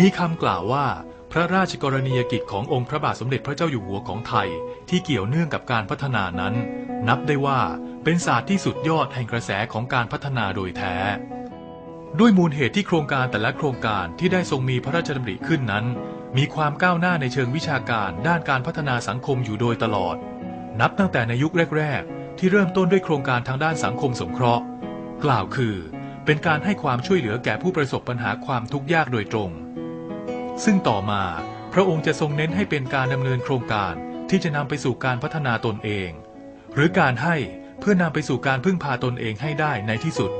มีคำกล่าวว่า พระราชกรณียกิจขององค์พระบาทสมเด็จพระเจ้าอยู่หัวของไทย ที่เกี่ยวเนื่องกับการพัฒนานั้น นับได้ว่าเป็นศาสตร์ที่สุดยอดแห่งกระแสของการพัฒนาโดยแท้ ด้วยมูลเหตุที่โครงการแต่ละโครงการที่ได้ทรงมีพระราชดำริขึ้นนั้น มีความก้าวหน้าในเชิงวิชาการด้านการพัฒนาสังคมอยู่โดยตลอด นับตั้งแต่ในยุคแรก ๆ ที่เริ่มต้นด้วยโครงการทางด้านสังคมสงเคราะห์ กล่าวคือ เป็นการให้ความช่วยเหลือแก่ผู้ประสบปัญหาความทุกข์ยากโดยตรง ซึ่งต่อมาพระองค์จะทรงเน้นให้เป็นการดำเนินโครงการที่จะนำไปสู่การพัฒนาตนเอง หรือการให้เพื่อนำไปสู่การพึ่งพาตนเองให้ได้ในที่สุด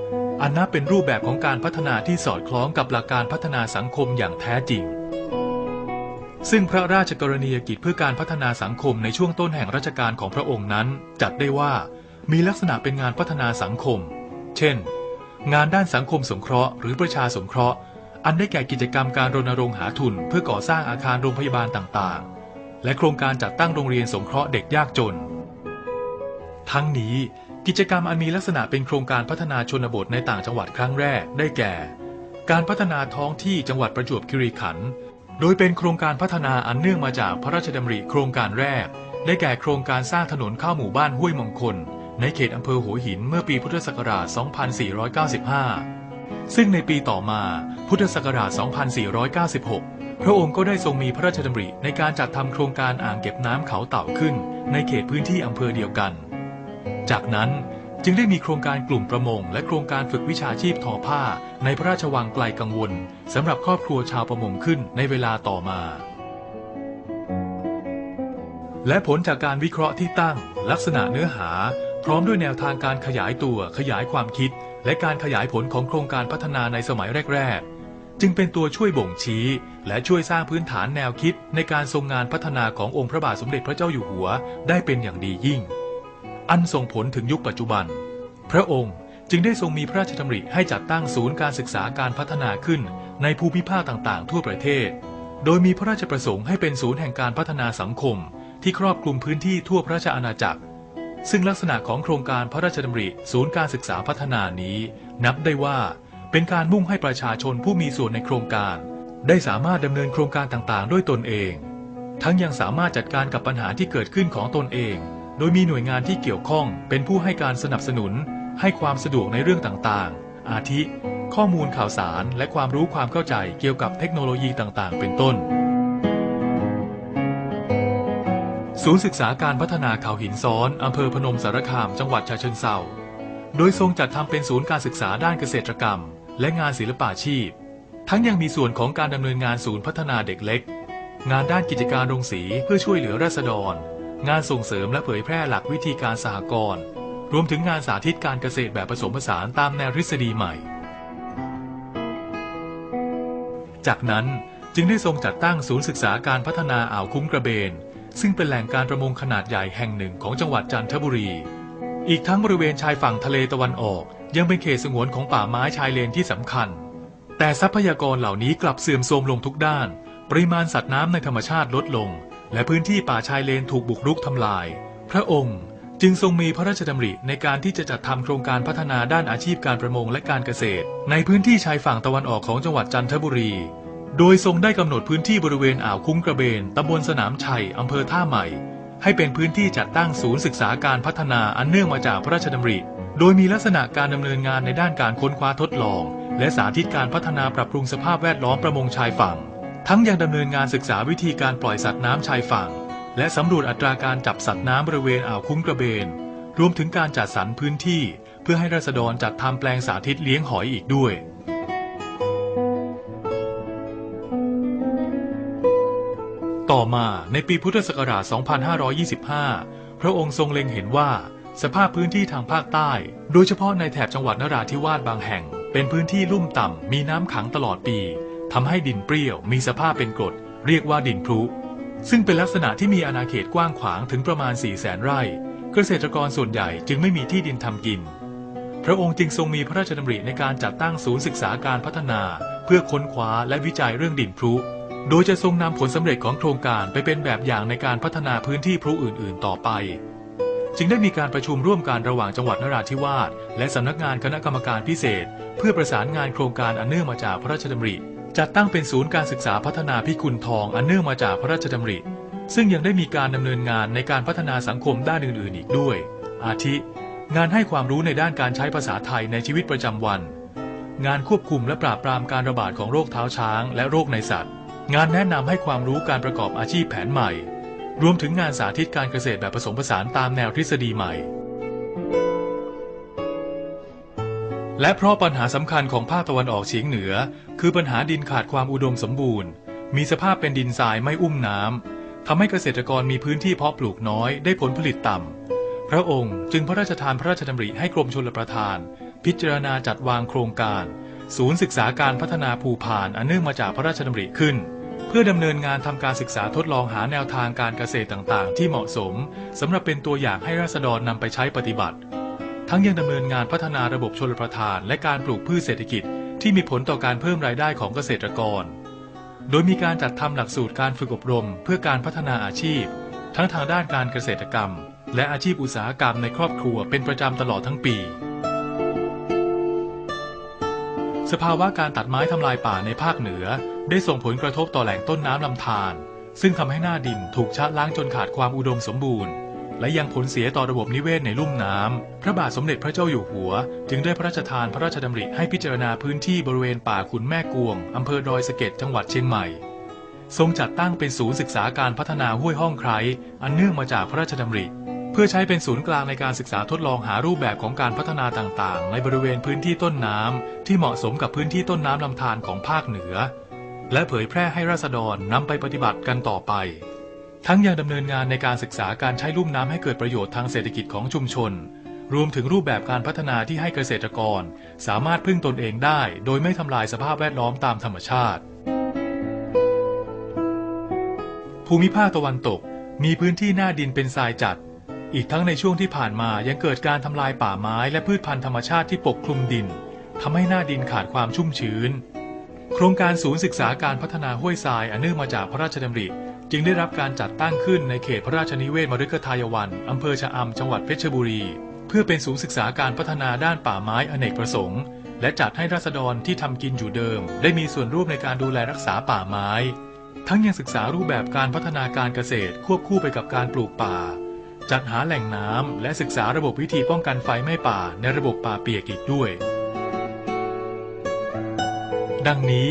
อันนับเป็นรูปแบบของการพัฒนาที่สอดคล้องกับหลักการพัฒนาสังคมอย่างแท้จริง ซึ่งพระราชกรณียกิจเพื่อการพัฒนาสังคมในช่วงต้นแห่งรัชกาลของพระองค์นั้น จัดได้ว่ามีลักษณะเป็นงานพัฒนาสังคม เช่น งานด้านสังคมสงเคราะห์หรือประชาสงเคราะห์ อันได้แก่กิจกรรมการรณรงค์หาทุน เพื่อก่อสร้างอาคารโรงพยาบาลต่างๆ และโครงการจัดตั้งโรงเรียนสงเคราะห์เด็กยากจน ทั้งนี้กิจกรรมอันมีลักษณะเป็นโครงการพัฒนาชนบทในต่างจังหวัดครั้งแรกได้แก่ การพัฒนาท้องที่จังหวัดประจวบคีรีขันธ์โดยเป็นโครงการพัฒนาอันเนื่องมาจากพระราชดำริโครงการแรก ได้แก่โครงการสร้างถนนเข้าหมู่บ้านห้วยมงคล ในเขตอำเภอหัวหินเมื่อปีพุทธศักราช 2495 ซึ่งในปีต่อมาพุทธศักราช 2496 พระองค์ก็ได้ทรงมีพระราชดำริในการจัดทำโครงการอ่างเก็บน้ำเขาเต่าขึ้น ในเขตพื้นที่อำเภอเดียวกัน จากนั้นจึงได้มีโครงการกลุ่มประมง และโครงการฝึกวิชาชีพทอผ้า ในพระราชวังไกลกังวลสำหรับครอบครัวชาวประมงขึ้นในเวลาต่อมา และผลจากการวิเคราะห์ที่ตั้ง ลักษณะเนื้อหา พร้อมด้วยแนวทางการขยายตัวขยายความคิด และการขยายผลของโครงการพัฒนาในสมัยแรก ๆ จึงเป็นตัวช่วยบ่งชี้ และช่วยสร้างพื้นฐานแนวคิดในการทรงงานพัฒนาขององค์พระบาทสมเด็จพระเจ้าอยู่หัวได้เป็นอย่างดียิ่ง อันส่งผลถึงยุคปัจจุบัน พระองค์จึงได้ทรงมีพระราชดำริให้จัดตั้งศูนย์การศึกษาการพัฒนาขึ้นในภูมิภาคต่างๆ ทั่วประเทศ โดยมีพระราชประสงค์ให้เป็นศูนย์แห่งการพัฒนาสังคม ที่ครอบคลุมพื้นที่ทั่วพระราชอาณาจักร ซึ่งลักษณะของโครงการพระราชดำริศูนย์การศึกษาพัฒนานี้ นับได้ว่าเป็นการมุ่งให้ประชาชนผู้มีส่วนในโครงการ ได้สามารถดำเนินโครงการต่างๆ ด้วยตนเอง ทั้งยังสามารถจัดการกับปัญหาที่เกิดขึ้นของตนเอง โดยมีหน่วยงานที่เกี่ยวข้องเป็นผู้ให้การสนับสนุน ให้ความสะดวกในเรื่องต่างๆ อาทิ ข้อมูลข่าวสารและความรู้ความเข้าใจเกี่ยวกับเทคโนโลยีต่างๆ เป็นต้น ศูนย์ศึกษาการพัฒนาเขาหินซ้อนอำเภอพนมสารคาม จังหวัดฉะเชิงเทราโดยทรงจัดทำเป็นศูนย์การศึกษาด้านเกษตรกรรม และงานศิลปาชีพ ทั้งยังมีส่วนของการดำเนินงานศูนย์พัฒนาเด็กเล็ก งานด้านกิจการโรงสีเพื่อช่วยเหลือราษฎร งานส่งเสริมและเผยแพร่หลักวิธีการสหกรณ์รวมถึงงานสาธิตการเกษตรแบบผสมผสานตามแนวทฤษฎีใหม่ จากนั้นจึงได้ทรงจัดตั้งศูนย์ศึกษาการพัฒนาอ่าวคุ้งกระเบน ซึ่งเป็นแหล่งการประมงขนาดใหญ่แห่งหนึ่งของจังหวัดจันทบุรี อีกทั้งบริเวณชายฝั่งทะเลตะวันออก ยังเป็นเขตสงวนของป่าไม้ชายเลนที่สำคัญ แต่ทรัพยากรเหล่านี้กลับเสื่อมโทรมลงทุกด้าน ปริมาณสัตว์น้ำในธรรมชาติลดลง และพื้นที่ป่าชายเลนถูกบุกรุกทำลาย พระองค์จึงทรงมีพระราชดำริในการที่จะจัดทำโครงการพัฒนาด้านอาชีพการประมงและการเกษตร ในพื้นที่ชายฝั่งตะวันออกของจังหวัดจันทบุรี โดยทรงได้กำหนดพื้นที่บริเวณอ่าวคุ้งกระเบนตำบลสนามชัยอำเภอท่าใหม่ ให้เป็นพื้นที่จัดตั้งศูนย์ศึกษาการพัฒนาอันเนื่องมาจากพระราชดำริ โดยมีลักษณะการดำเนินงานในด้านการค้นคว้าทดลอง และสาธิตการพัฒนาปรับปรุงสภาพแวดล้อมประมงชายฝั่ง ทั้งยังดำเนินงานศึกษาวิธีการปล่อยสัตว์น้ำชายฝั่ง และสำรวจอัตราการจับสัตว์น้ำบริเวณอ่าวคุ้งกระเบน รวมถึงการจัดสรรพื้นที่ เพื่อให้ราษฎรจัดทำแปลงสาธิตเลี้ยงหอยอีกด้วย ต่อมาในปีพุทธศักราช 2525 พระองค์ทรงเล็งเห็นว่า สภาพพื้นที่ทางภาคใต้ โดยเฉพาะในแถบจังหวัดนราธิวาสบางแห่ง เป็นพื้นที่ลุ่มต่ำ มีน้ำขังตลอดปีทำให้ดินเปรี้ยว มีสภาพเป็นกรด เรียกว่าดินพลุซึ่งเป็นลักษณะที่มีอาณาเขตกว้างขวางถึงประมาณ 4 0 0แสนไร่ เกษตรกรส่วนใหญ่จึงไม่มีที่ดินทำกิน พระองค์จึงทรงมีพระราชดำริในการจัดตั้งศูนย์ศึกษาการพัฒนา เพื่อค้นคว้าและวิจัยเรื่องดินพลุ โดยจะทรงนำผลสำเร็จของโครงการไปเป็นแบบอย่างในการพัฒนาพื้นที่พลุอื่น ๆ ต่อไป จึงได้มีการประชุมร่วมกันระหว่างจังหวัดนราธิวาสและสำนักงานคณะกรรมการพิเศษ เพื่อประสานงานโครงการอันเนื่องมาจากพระราชดำริ จัดตั้งเป็นศูนย์การศึกษาพัฒนาพิกุลทองอันเนื่องมาจากพระราชดำริ ซึ่งยังได้มีการดำเนินงานในการพัฒนาสังคมด้านอื่น ๆ อีกด้วย อาทิ งานให้ความรู้ในด้านการใช้ภาษาไทยในชีวิตประจำวัน งานควบคุมและปราบปรามการระบาดของโรคเท้าช้าง และโรคในสัตว์ งานแนะนำให้ความรู้การประกอบอาชีพแผนใหม่ รวมถึงงานสาธิตการเกษตรแบบผสมผสานตามแนวทฤษฎีใหม่ และเพราะปัญหาสำคัญของภาคตะวันออกเฉียงเหนือ คือปัญหาดินขาดความอุดมสมบูรณ์ มีสภาพเป็นดินทรายไม่อุ้มน้ำทำให้เกษตรกรมีพื้นที่เพาะปลูกน้อยได้ผลผลิตต่ำพระองค์จึงพระราชทานพระราชดำริให้กรมชลประทาน พิจารณาจัดวางโครงการศูนย์ศึกษาการพัฒนาภูพานอันเนื่องมาจากพระราชดำริขึ้น พื่อดำเนินงานทำการศึกษาทดลองหาแนวทางการเกษตรต่างๆ ที่เหมาะสมสำหรับเป็นตัวอย่างให้ราษฎรนำไปใช้ปฏิบัติ ทั้งยังดำเนินงานพัฒนาระบบชลประทาน และการปลูกพืชเศรษฐกิจ ที่มีผลต่อการเพิ่มรายได้ของเกษตรกร โดยมีการจัดทำหลักสูตรการฝึกอบรม เพื่อการพัฒนาอาชีพ ทั้งทางด้านการเกษตรกรรม และอาชีพอุตสาหกรรมในครอบครัวเป็นประจำตลอดทั้งปี สภาวะการตัดไม้ทำลายป่าในภาคเหนือ ได้ส่งผลกระทบต่อแหล่งต้นน้ำลำธารซึ่งทำให้หน้าดินถูกชะล้างจนขาดความอุดมสมบูรณ์ และยังผลเสียต่อระบบนิเวศในลุ่มน้ำพระบาทสมเด็จพระเจ้าอยู่หัว จึงได้พระราชทานพระราชดำริให้พิจารณาพื้นที่บริเวณป่าขุนแม่กวงอำเภอดอยสะเก็ดจังหวัดเชียงใหม่ ทรงจัดตั้งเป็นศูนย์ศึกษาการพัฒนาห้วยห้องไครอันเนื่องมาจากพระราชดำริ เพื่อใช้เป็นศูนย์กลางในการศึกษาทดลองหารูปแบบของการพัฒนาต่างๆ ในบริเวณพื้นที่ต้นน้ำที่เหมาะสมกับพื้นที่ต้นน้ำลำธารของภาคเหนือ และเผยแพร่ให้ราษฎรนำไปปฏิบัติกันต่อไป ทั้งยังดำเนินงานในการศึกษาการใช้ลุ่มน้ำให้เกิดประโยชน์ทางเศรษฐกิจของชุมชน รวมถึงรูปแบบการพัฒนาที่ให้เกษตรกร สามารถพึ่งตนเองได้ โดยไม่ทำลายสภาพแวดล้อมตามธรรมชาติ ภูมิภาคตะวันตกมีพื้นที่หน้าดินเป็นทรายจัด อีกทั้งในช่วงที่ผ่านมายังเกิดการทำลายป่าไม้และพืชพันธุ์ธรรมชาติที่ปกคลุมดินทำให้หน้าดินขาดความชุ่มชื้น โครงการศูนย์ศึกษาการพัฒนาห้วยทรายอันเนื่องมาจากพระราชดำริจึงได้รับการจัดตั้งขึ้นในเขตพระราชนิเวศมฤคทายวันอำเภอชะอำจังหวัดเพชรบุรี เพื่อเป็นศูนย์ศึกษาการพัฒนาด้านป่าไม้อเนกประสงค์ และจัดให้ราษฎรที่ทำกินอยู่เดิม ได้มีส่วนร่วมในการดูแลรักษาป่าไม้ ทั้งยังศึกษารูปแบบการพัฒนาการเกษตรควบคู่ไปกับการปลูกป่า จัดหาแหล่งน้ำและศึกษาระบบวิธีป้องกันไฟไหม้ป่าในระบบป่าเปียกอีกด้วย ดังนี้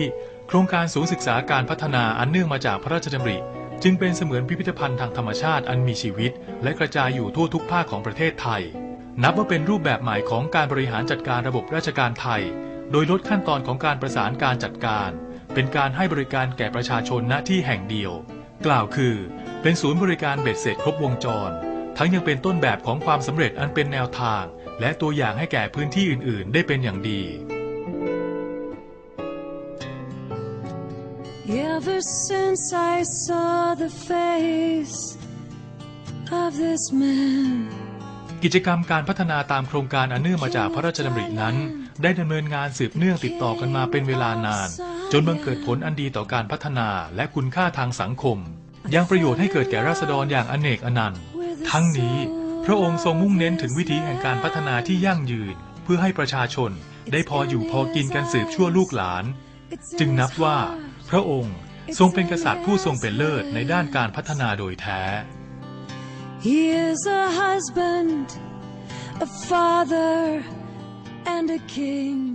โครงการศูนย์ศึกษาการพัฒนาอันเนื่องมาจากพระราชดำริจึงเป็นเสมือนพิพิธภัณฑ์ทางธรรมชาติอันมีชีวิต และกระจายอยู่ทั่วทุกภาคของประเทศไทย นับว่าเป็นรูปแบบใหม่ของการบริหารจัดการระบบราชการไทย โดยลดขั้นตอนของการประสานการจัดการ เป็นการให้บริการแก่ประชาชนณที่แห่งเดียว กล่าวคือ เป็นศูนย์บริการเบ็ดเสร็จครบวงจร ทั้งยังเป็นต้นแบบของความสำเร็จอันเป็นแนวทาง และตัวอย่างให้แก่พื้นที่อื่น ๆ ได้เป็นอย่างดี Ever since I saw the face of this man, กิจกรรมการพัฒนาตามโครงการอันเนื่องมาจากพระราชดำรินั้น ได้ดำเนินงานสืบเนื่องติดต่อกันมาเป็นเวลานาน จนบังเกิดผลอันดีต่อการพัฒนาและคุณค่าทางสังคม ยังประโยชน์ให้เกิดแก่ราษฎรอย่างอเนกอนันต์ ทั้งนี้พระองค์ทรงมุ่งเน้นถึงวิธีแห่งการพัฒนาที่ยั่งยืน เพื่อให้ประชาชนได้พออยู่พอกินกันสืบชั่วลูกหลาน จึงนับว่า พระองค์ทรงเป็นกษัตริย์ผู้ทรงเป็นเลิศในด้านการพัฒนาโดยแท้ he is a husband, a father, and a king.